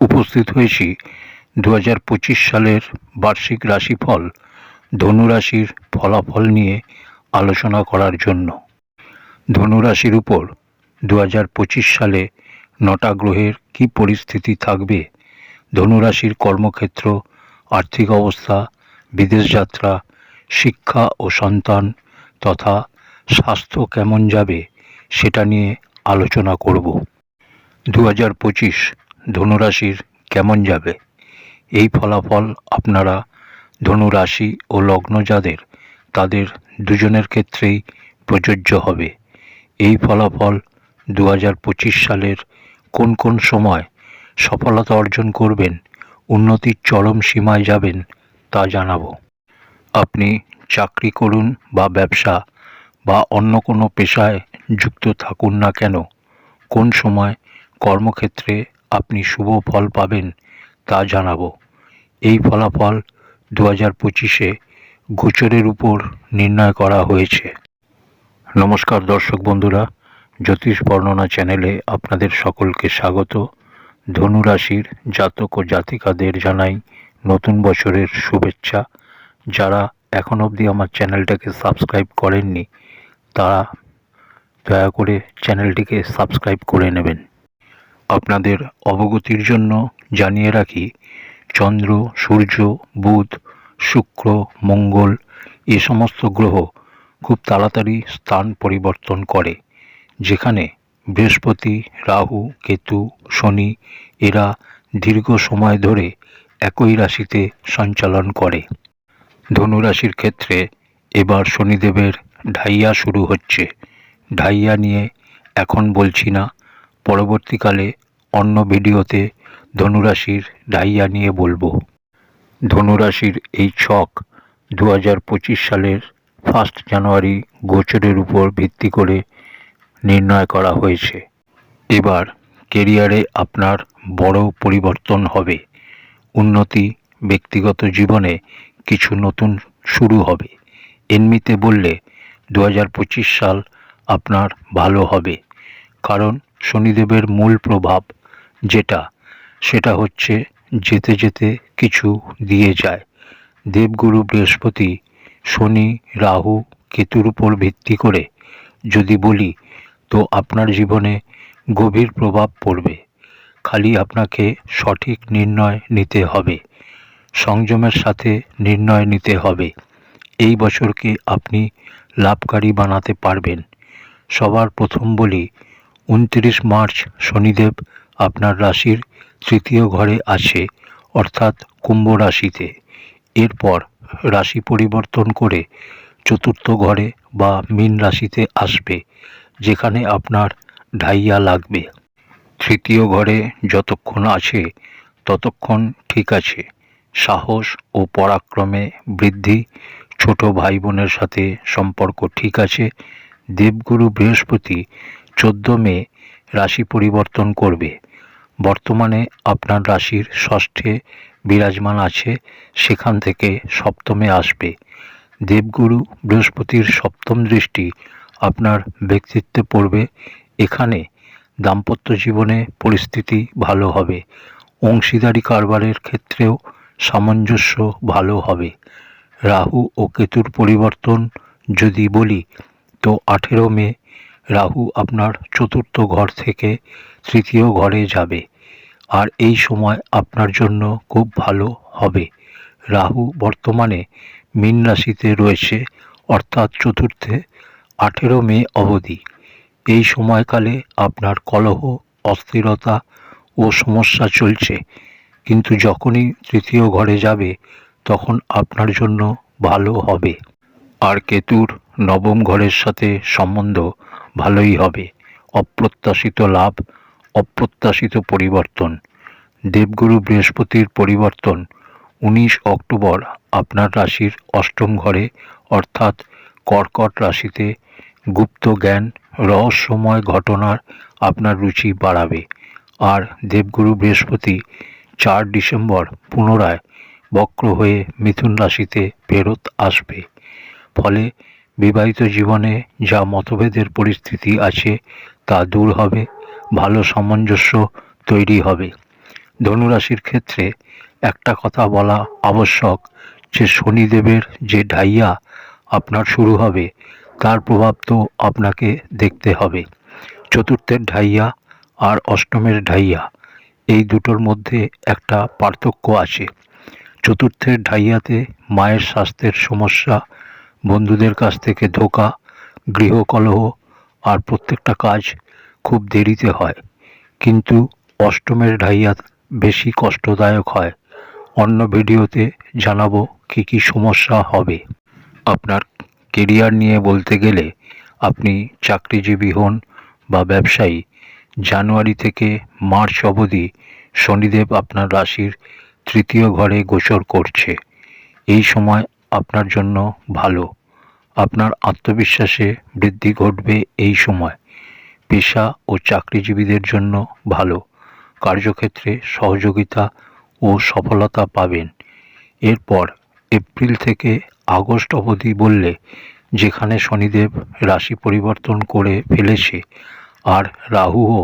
উপস্থিত হয়েছি দু হাজার পঁচিশ সালের বার্ষিক রাশিফল, ধনুরাশির ফলাফল নিয়ে আলোচনা করার জন্য। ধনুরাশির উপর দু হাজার পঁচিশ সালে নটা গ্রহের কী পরিস্থিতি থাকবে, ধনুরাশির কর্মক্ষেত্র, আর্থিক অবস্থা, বিদেশ যাত্রা, শিক্ষা ও সন্তান তথা স্বাস্থ্য কেমন যাবে সেটা নিয়ে আলোচনা করব। দু হাজার পঁচিশ ধনুরাশির কেমন যাবে? এই ফলাফল আপনারা ধনুরাশি ও লগ্ন যাদের তাদের দুজনের ক্ষেত্রেই প্রযোজ্য হবে। এই ফলাফল দু হাজার পঁচিশ সালের কোন কোন সময় সফলতা অর্জন করবেন, উন্নতির চরম সীমায় যাবেন তা জানাব। আপনি চাকরি করুন বা ব্যবসা বা অন্য কোনো পেশায় যুক্ত থাকুন না কেন, কোন সময় কর্মক্ষেত্রে আপনি শুভ ফল পাবেন তা জানাব। এই ফলাফল দু হাজার পঁচিশে গোচরের উপর নির্ণয় করা হয়েছে। নমস্কার দর্শক বন্ধুরা, জ্যোতিষ বর্ণনা চ্যানেলে আপনাদের সকলকে স্বাগত। ধনুরাশির জাতক ও জাতিকাদের জানাই নতুন বছরের শুভেচ্ছা। যারা এখন অবধি আমার চ্যানেলটাকে সাবস্ক্রাইব করেননি, তারা দয়া করে চ্যানেলটিকে সাবস্ক্রাইব করে নেবেন। আপনাদের অবগতির জন্য জানিয়ে রাখি, চন্দ্র, সূর্য, বুধ, শুক্র, মঙ্গল, এ সমস্ত গ্রহ খুব তাড়াতাড়ি স্থান পরিবর্তন করে, যেখানে বৃহস্পতি, রাহু, কেতু, শনি এরা দীর্ঘ সময় ধরে একই রাশিতে সঞ্চালন করে। ধনুরাশির ক্ষেত্রে এবার শনিদেবের ঢাইয়া শুরু হচ্ছে। ঢাইয়া নিয়ে এখন বলছি না পরবর্তীকালে অন্য ভিডিওতে ধনুরাশির ডাইয়া নিয়ে বলব। ধনুরাশির এই ছক দু হাজার পঁচিশ সালের ফার্স্ট জানুয়ারি গোচরের উপর ভিত্তি করে নির্ণয় করা হয়েছে। এবার কেরিয়ারে আপনার বড় পরিবর্তন হবে। উন্নতি ব্যক্তিগত জীবনে কিছু নতুন শুরু হবে। এমনিতে বললে দু হাজার পঁচিশ সাল আপনার ভালো হবে। কারণ শনিদেবের মূল প্রভাব যেটা, সেটা হচ্ছে যেতে যেতে কিছু দিয়ে যায়। দেবগুরু বৃহস্পতি, শনি, রাহু, কেতুর উপর ভিত্তি করে যদি বলি, তো আপনার জীবনে গভীর প্রভাব পড়বে। খালি আপনাকে সঠিক নির্ণয় নিতে হবে। সংযমের সাথে নির্ণয় নিতে হবে। এই বছরকে আপনি লাভকারী বানাতে পারবেন। সবার প্রথম বলি উনত্রিশ মার্চ শনিদেব আপনার রাশির তৃতীয় ঘরে আছে অর্থাৎ কুম্ভ রাশিতে। এরপর রাশি পরিবর্তন করে চতুর্থ ঘরে বা মীন রাশিতে আসবে, যেখানে আপনার ঢাইয়া লাগবে। তৃতীয় ঘরে যতক্ষণ আছে, ততক্ষণ ঠিক আছে। সাহস ও পরাক্রমে বৃদ্ধি, ছোট ভাই বোনের সাথে সম্পর্ক ঠিক আছে। দেবগুরু বৃহস্পতি চোদ্দ মে রাশি পরিবর্তন করবে। বর্তমানে আপনার রাশির ষষ্ঠে বিরাজমান আছে, সেখান থেকে সপ্তমে আসবে। দেবগুরু বৃহস্পতির সপ্তম দৃষ্টি আপনার ব্যক্তিত্বে পড়বে। এখানে দাম্পত্য জীবনে পরিস্থিতি ভালো হবে। অংশীদারি কারবারের ক্ষেত্রেও সামঞ্জস্য ভালো হবে। রাহু ও কেতুর পরিবর্তন যদি বলি, তো আঠেরো মে রাহু আপনার চতুর্থ ঘর থেকে তৃতীয় ঘরে যাবে। আর এই সময় আপনার জন্য খুব ভালো হবে। রাহু বর্তমানে মীন রাশিতে রয়েছে, অর্থাৎ চতুর্থে আঠেরো মে অবধি। এই সময়কালে আপনার কলহ, অস্থিরতা ও সমস্যা চলছে। কিন্তু যখনই তৃতীয় ঘরে যাবে, তখন আপনার জন্য ভালো হবে। আর কেতুর নবম ঘরের সাথে সম্বন্ধ ভালোই হবে। অপ্রত্যাশিত লাভ, অপ্রত্যাশিত পরিবর্তন। দেবগুরু বৃহস্পতির পরিবর্তন, উনিশ অক্টোবর আপনার রাশির অষ্টম ঘরে, অর্থাৎ কর্কট রাশিতে গুপ্ত জ্ঞান, রহস্যময় ঘটনার আপনার রুচি বাড়াবে। আর দেবগুরু বৃহস্পতি চার ডিসেম্বর পুনরায় বক্র হয়ে মিথুন রাশিতে ফেরত আসবে। ফলে বিবাহিত জীবনে যা মতভেদের পরিস্থিতি আছে তা দূর হবে, ভালো সামঞ্জস্য তৈরি হবে। ধনুরাশির ক্ষেত্রে একটা কথা বলা আবশ্যক যে শনিদেবের যে ঢাইয়া আপনার শুরু হবে, তার প্রভাব তো আপনাকে দেখতে হবে। চতুর্থের ঢাইয়া আর অষ্টমের ঢাইয়া, এই দুটোর মধ্যে একটা পার্থক্য আছে। চতুর্থের ঢাইয়াতে মায়ের স্বাস্থ্যের সমস্যা বন্ধুদের কাছ থেকে ধোকা, গৃহকলহ আর প্রত্যেকটা কাজ খুব দেরিতে হয়। কিন্তু অষ্টমের ঢাইয়া বেশি কষ্টদায়ক হয়। অন্য ভিডিওতে জানাব কী কী সমস্যা হবে। আপনার কেরিয়ার নিয়ে বলতে গেলে আপনি চাকরিজীবী হন বা ব্যবসায়ী, জানুয়ারি থেকে মার্চ অবধি শনিদেব আপনার রাশির তৃতীয় ঘরে গোচর করছে। এই সময় আপনার জন্য ভালো। আপনার আত্মবিশ্বাসে বৃদ্ধি ঘটবে এই সময়। পেশা ও চাকরিজীবীদের জন্য ভালো। কার্যক্ষেত্রে সহযোগিতা ও সফলতা পাবেন। এরপর এপ্রিল থেকে আগস্ট অবধি বললে, যেখানে শনিদেব রাশি পরিবর্তন করে ফেলেছে আর রাহুও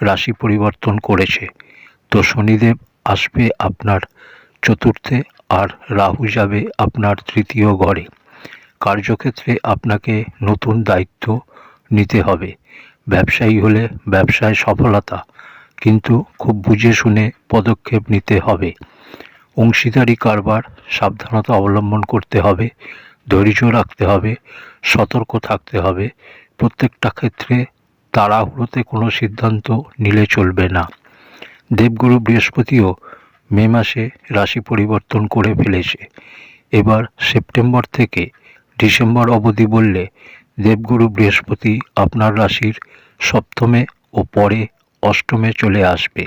রাশি পরিবর্তন করেছে, তো শনিদেব আসবে আপনার চতুর্থে আর রাহু যাবে আপনার তৃতীয় ঘরে। কার্যক্ষেত্রে আপনাকে নতুন দায়িত্ব নিতে হবে। ব্যবসায়ী হলে ব্যবসায় সফলতা, কিন্তু খুব বুঝে শুনে পদক্ষেপ নিতে হবে। অংশীদারি কারবার সাবধানতা অবলম্বন করতে হবে, ধৈর্য রাখতে হবে, সতর্ক থাকতে হবে। প্রত্যেকটা ক্ষেত্রে তাড়াহুড়োতে কোনো সিদ্ধান্ত নিলে চলবে না। দেবগুরু বৃহস্পতিও মে মাসে রাশি পরিবর্তন করে ফেলেছে। এবার সেপ্টেম্বর থেকে ডিসেম্বর অবধি বললে দেবগুরু বৃহস্পতি আপনার রাশির সপ্তমে ও পরে অষ্টমে চলে আসবে।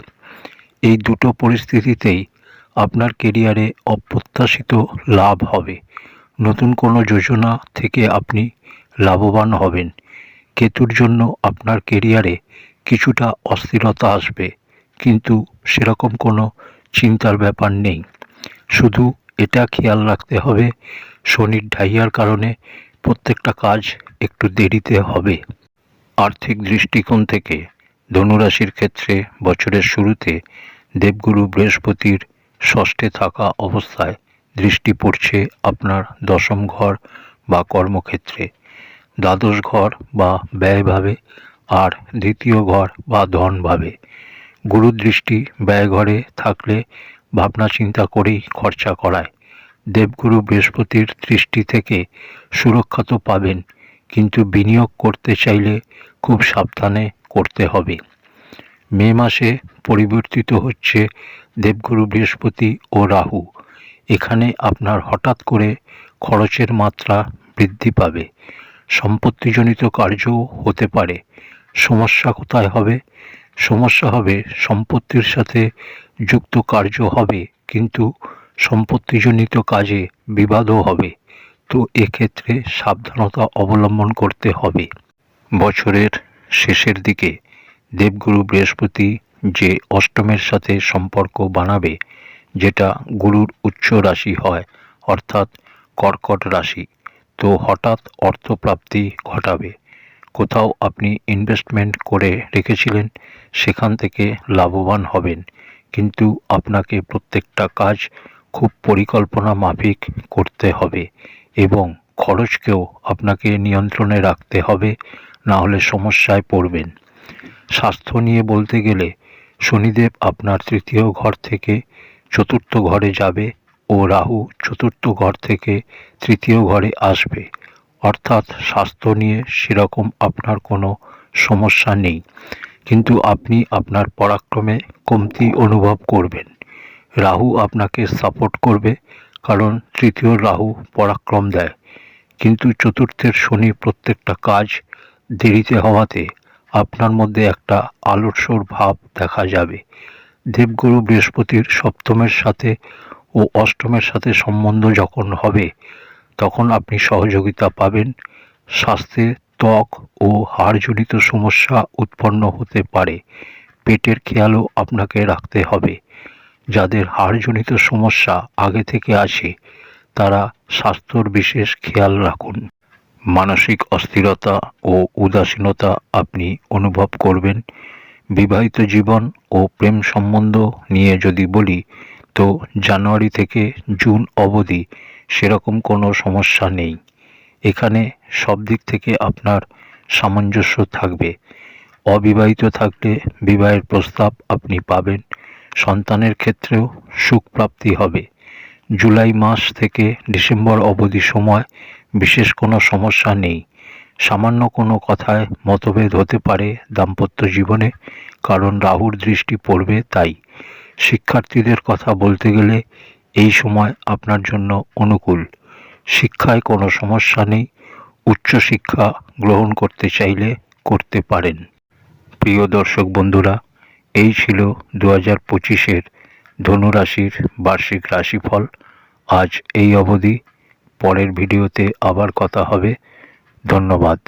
এই দুটো পরিস্থিতিতেই আপনার কেরিয়ারে অপ্রত্যাশিত লাভ হবে। নতুন কোনো যোজনা থেকে আপনি লাভবান হবেন। কেতুর জন্য আপনার কেরিয়ারে কিছুটা অস্থিরতা আসবে। কিন্তু সেরকম কোনো চিন্তার ব্যাপার নেই। শুধু এটা খেয়াল রাখতে হবে, শনির ঢাইয়ার কারণে প্রত্যেকটা কাজ একটু দেরিতে হবে। আর্থিক দৃষ্টিকোণ থেকে ধনুরাশির ক্ষেত্রে বছরের শুরুতে দেবগুরু বৃহস্পতির ষষ্ঠে থাকা অবস্থায় দৃষ্টি পড়ছে আপনার দশম ঘর বা কর্মক্ষেত্রে। দ্বাদশ ঘর বা ব্যয়ভাবে আর দ্বিতীয় ঘর বা ধনভাবে। গুরুদৃষ্টি ব্যয় ঘরে থাকলে ভাবনা চিন্তা করেই খরচা করায়। দেবগুরু বৃহস্পতির দৃষ্টি থেকে সুরক্ষা তো পাবেন, কিন্তু বিনিয়োগ করতে চাইলে খুব সাবধানে করতে হবে। মে মাসে পরিবর্তিত হচ্ছে দেবগুরু বৃহস্পতি ও রাহু। এখানে আপনার হঠাৎ করে খরচের মাত্রা বৃদ্ধি পাবে। সম্পত্তিজনিত কার্যও হতে পারে। সমস্যা কোথায় হবে? সমস্যা হবে, সম্পত্তির সাথে যুক্ত কার্য হবে, কিন্তু সম্পত্তিজনিত কাজে বিবাদও হবে। তো এক্ষেত্রে সাবধানতা অবলম্বন করতে হবে। বছরের শেষের দিকে দেবগুরু বৃহস্পতি যে অষ্টমের সাথে সম্পর্ক বানাবে, যেটা গুরুর উচ্চ রাশি হয়, অর্থাৎ কর্কট রাশি, তো হঠাৎ অর্থপ্রাপ্তি ঘটাবে। কোথাও আপনি ইনভেস্টমেন্ট করে রেখেছিলেন, সেখান থেকে লাভবান হবেন। কিন্তু আপনাকে প্রত্যেকটা কাজ খুব পরিকল্পনা মাফিক করতে হবে এবং খরচকেও আপনাকে নিয়ন্ত্রণে রাখতে হবে, না হলে সমস্যায় পড়বেন। স্বাস্থ্য নিয়ে বলতে গেলে, শনিদেব আপনার তৃতীয় ঘর থেকে চতুর্থ ঘরে যাবে ও রাহু চতুর্থ ঘর থেকে তৃতীয় ঘরে আসবে। অর্থাৎ স্বাস্থ্য নিয়ে সেরকম আপনার কোনো সমস্যা নেই। কিন্তু আপনি আপনার পরাক্রমে কমতি অনুভব করবেন। রাহু আপনাকে সাপোর্ট করবে, কারণ তৃতীয় রাহু পরাক্রম দেয়। কিন্তু চতুর্থের শনি প্রত্যেকটা কাজ দেরিতে হওয়াতে আপনার মধ্যে একটা আলস্যর ভাব দেখা যাবে। দেবগুরু বৃহস্পতির সপ্তমের সাথে ও অষ্টমের সাথে সম্বন্ধ যখন হবে তখন আপনি সহযোগিতা পাবেন। স্বাস্থ্যে ত্বক ও হাড়জনিত সমস্যা উৎপন্ন হতে পারে। পেটের খেয়ালও আপনাকে রাখতে হবে। যাদের হাড়জনিত সমস্যা আগে থেকে আছে, তারা স্বাস্থ্যর বিশেষ খেয়াল রাখুন। মানসিক অস্থিরতা ও উদাসীনতা আপনি অনুভব করবেন। বিবাহিত জীবন ও প্রেম সম্বন্ধ নিয়ে যদি বলি, তো জানুয়ারি থেকে জুন অবধি সেরকম কোনো সমস্যা নেই। এখানে সব দিক থেকে আপনার সামঞ্জস্য থাকবে। অবিবাহিত থাকলে বিবাহের প্রস্তাব আপনি পাবেন। সন্তানের ক্ষেত্রেও সুখ প্রাপ্তি হবে। জুলাই মাস থেকে ডিসেম্বর অবধি সময় বিশেষ কোনো সমস্যা নেই। সামান্য কোনো কথায় মতভেদ হতে পারে দাম্পত্য জীবনে, কারণ রাহুর দৃষ্টি পড়বে তাই। শিক্ষার্থীদের কথা বলতে গেলে এই সময় আপনার জন্য অনুকূল। শিক্ষায় কোনো সমস্যা নেই। উচ্চশিক্ষা গ্রহণ করতে চাইলে করতে পারেন। প্রিয় দর্শক বন্ধুরা, এই ছিল দু হাজার পঁচিশের ধনুরাশির বার্ষিক রাশিফল। আজ এই অবধি। পরের ভিডিওতে আবার কথা হবে। ধন্যবাদ।